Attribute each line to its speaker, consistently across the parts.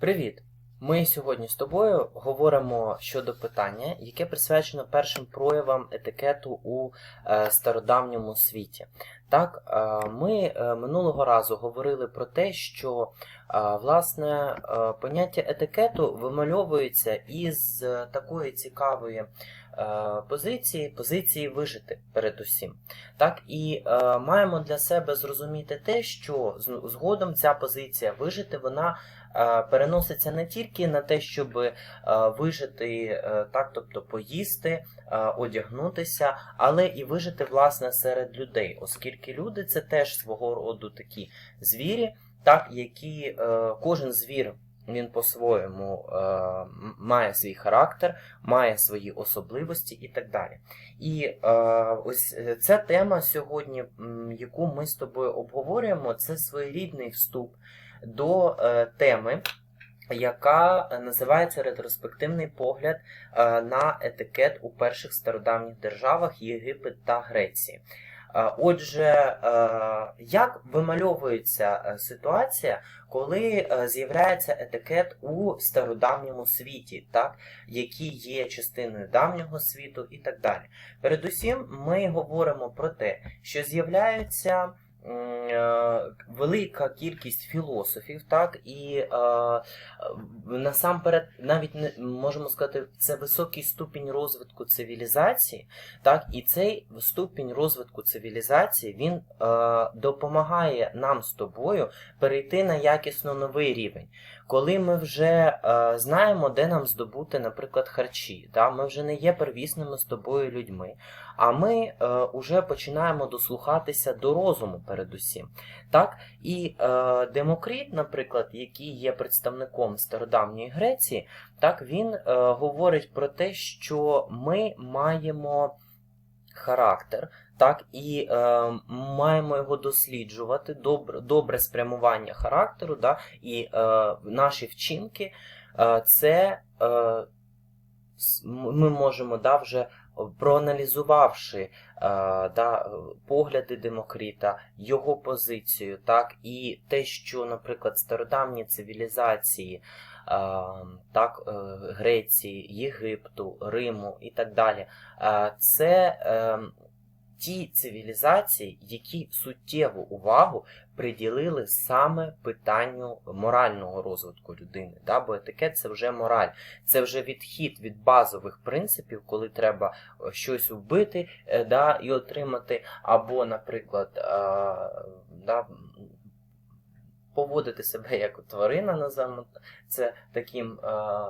Speaker 1: Привіт! Ми сьогодні з тобою говоримо щодо питання, яке присвячено першим проявам етикету у е, стародавньому світі. Так, е, ми е, минулого разу говорили про те, що власне поняття етикету вимальовується із такої цікавої позиції, позиції вижити передусім. Так, і маємо для себе зрозуміти те, що згодом ця позиція вижити, вона переноситься не тільки на те, щоб е, вижити, е, так, тобто поїсти, е, одягнутися, але і вижити власне серед людей, оскільки люди це теж свого роду такі звірі, так, які кожен звір. Він по-своєму е, має свій характер, має свої особливості і так далі. І е, ось ця тема сьогодні, яку ми з тобою обговорюємо, це своєрідний вступ до е, теми, яка називається ретроспективний погляд е, на етикет у перших стародавніх державах Єгипет та Греції. Е, Отже, як вимальовується ситуація, коли з'являється етикет у стародавньому світі, так, який є частиною давнього світу і так далі. Передусім, ми говоримо про те, що з'являються велика кількість філософів, так, і е, насамперед, навіть не можемо сказати, це високий ступінь розвитку цивілізації, так, і цей ступінь розвитку цивілізації він е, допомагає нам з тобою перейти на якісно новий рівень. Коли ми вже е, знаємо, де нам здобути, наприклад, харчі, да, ми вже не є первісними з тобою людьми, а ми е, вже починаємо дослухатися до розуму передусім. Так? І е, Демокрит, наприклад, який є представником стародавньої Греції, так, він е, говорить про те, що ми маємо характер, так, і е, маємо його досліджувати, добре, добре спрямування характеру, да, і е, наші вчинки, е, це е, ми можемо да, вже проаналізувавши е, да, погляди Демокріта, його позицію, так, і те, що, наприклад, стародавні цивілізації, так, е, Греції, Єгипту, Риму і так далі, е, це е, ті цивілізації, які суттєву увагу приділили саме питанню морального розвитку людини. Да? Бо етикет це вже мораль, це вже відхід від базових принципів, коли треба е, щось вбити е, да, і отримати, або, наприклад, е, да, поводити себе як тварина, називаємо це таким е,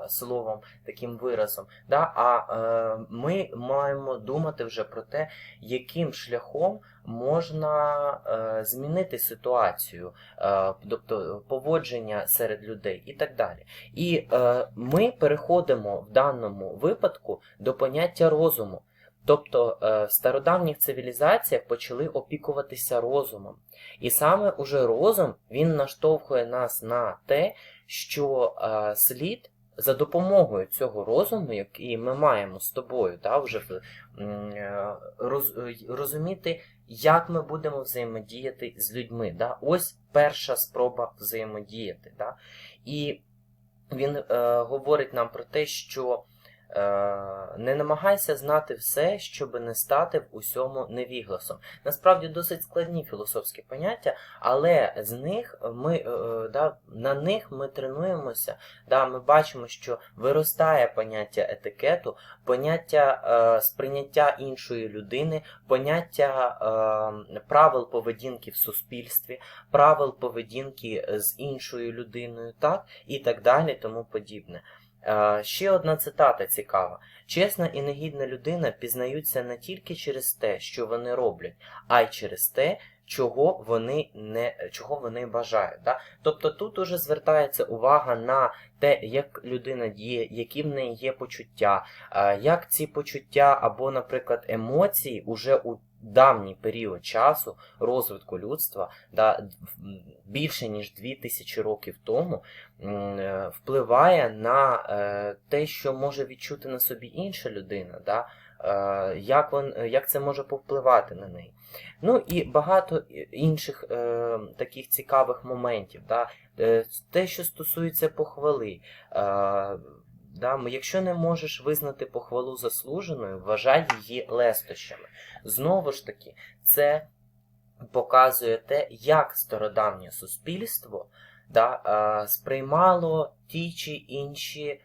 Speaker 1: словом, таким виразом. Да? А е, ми маємо думати вже про те, яким шляхом можна е, змінити ситуацію, е, тобто поводження серед людей і так далі. І е, ми переходимо в даному випадку до поняття розуму. Тобто е, в стародавніх цивілізаціях почали опікуватися розумом. І саме уже розум він наштовхує нас на те, що е, слід за допомогою цього розуму, який ми маємо з тобою, да, вже е, роз, розуміти, як ми будемо взаємодіяти з людьми. Да? Ось перша спроба взаємодіяти. Да? І він е, говорить нам про те, що не намагайся знати все, щоб не стати в усьому невігласом. Насправді досить складні філософські поняття, але з них ми, е, е, да, на них ми тренуємося. Да, ми бачимо, що виростає поняття етикету, поняття е, сприйняття іншої людини, поняття е, правил поведінки в суспільстві, правил поведінки з іншою людиною, так і так далі, тому подібне. Е, Ще одна цитата цікава. Чесна і негідна людина пізнаються не тільки через те, що вони роблять, а й через те, чого вони не чого вони бажають. Да? Тобто тут уже звертається увага на те, як людина діє, які в неї є почуття, е, як ці почуття або, наприклад, емоції уже у давній період часу розвитку людства, да, більше ніж 2000 років тому, е, впливає на е, те, що може відчути на собі інша людина. Да? е, як, вон, як це може повпливати на неї. Ну і багато інших е, таких цікавих моментів. Да? Те, що стосується похвали. Е, Да, якщо не можеш визнати похвалу заслуженою, вважай її лестощами. Знову ж таки, це показує те, як стародавнє суспільство да, сприймало ті чи інші е,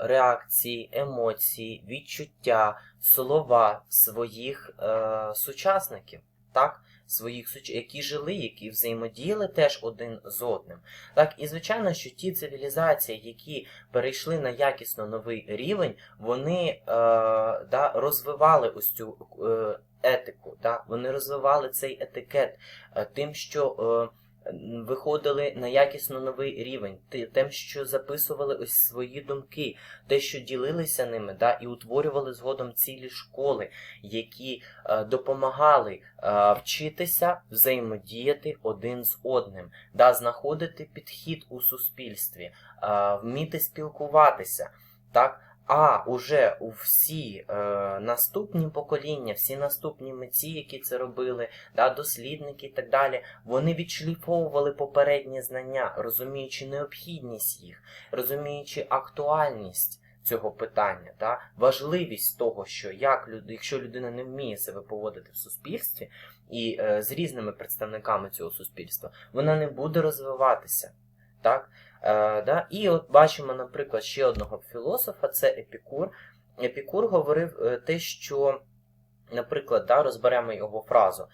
Speaker 1: реакції, емоції, відчуття, слова своїх е, сучасників, так? Своїх суч... які жили, які взаємодіяли теж один з одним. Так, і звичайно, що ті цивілізації, які перейшли на якісно новий рівень, вони е, да, розвивали ось цю е, етику, да, вони розвивали цей етикет е, тим, що е, виходили на якісно новий рівень, ти- тим, що записували ось свої думки, те, що ділилися ними, да, і утворювали згодом цілі школи, які е, допомагали е, вчитися взаємодіяти один з одним, да, знаходити підхід у суспільстві, е, вміти спілкуватися. Так? А уже у всі е, наступні покоління, всі наступні митці, які це робили, да, дослідники і так далі, вони відшліфовували попередні знання, розуміючи необхідність їх, розуміючи актуальність цього питання, да, важливість того, що як люд... якщо людина не вміє себе поводити в суспільстві і е, з різними представниками цього суспільства, вона не буде розвиватися. Так? Е, да? І от бачимо, наприклад, ще одного філософа, це Епікур. Епікур говорив е, те, що, наприклад, да, розберемо його фразу. Е,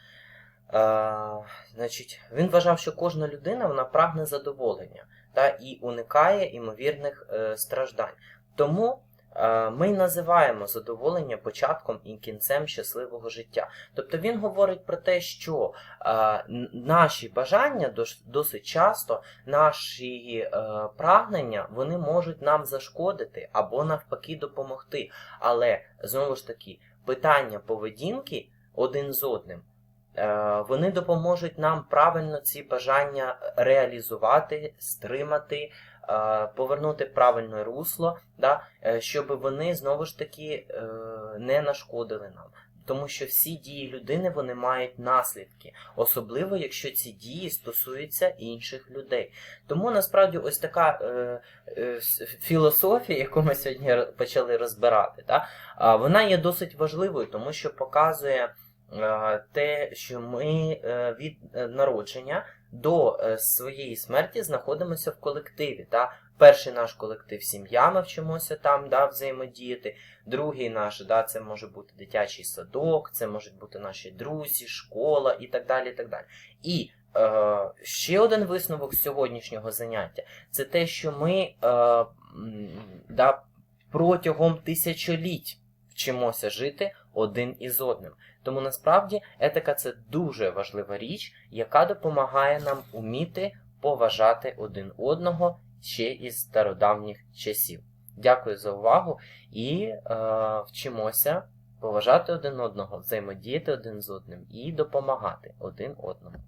Speaker 1: значить, він вважав, що кожна людина вона прагне задоволення да, і уникає імовірних е, страждань. Тому ми називаємо задоволення початком і кінцем щасливого життя. Тобто він говорить про те, що е, наші бажання досить часто, наші е, прагнення, вони можуть нам зашкодити або навпаки допомогти. Але знову ж таки, питання поведінки один з одним. е, Вони допоможуть нам правильно ці бажання реалізувати, стримати, е, повернути правильне русло, да, е, щоб вони знову ж таки е, не нашкодили нам. Тому що всі дії людини вони мають наслідки, особливо якщо ці дії стосуються інших людей. Тому насправді ось така е, е, філософія, яку ми сьогодні почали розбирати, да, а, вона є досить важливою, тому що показує е, те, що ми е, від е, народження до е, своєї смерті знаходимося в колективі. Да? Перший наш колектив сім'я, ми вчимося там да, взаємодіяти. Другий наш, да, це може бути дитячий садок, це можуть бути наші друзі, школа і так далі. І, так далі. і е, ще один висновок сьогоднішнього заняття це те, що ми е, да, протягом тисячоліть вчимося жити один із одним. Тому насправді етика це дуже важлива річ, яка допомагає нам уміти поважати один одного ще із стародавніх часів. Дякую за увагу і е, вчимося поважати один одного, взаємодіяти один з одним і допомагати один одному.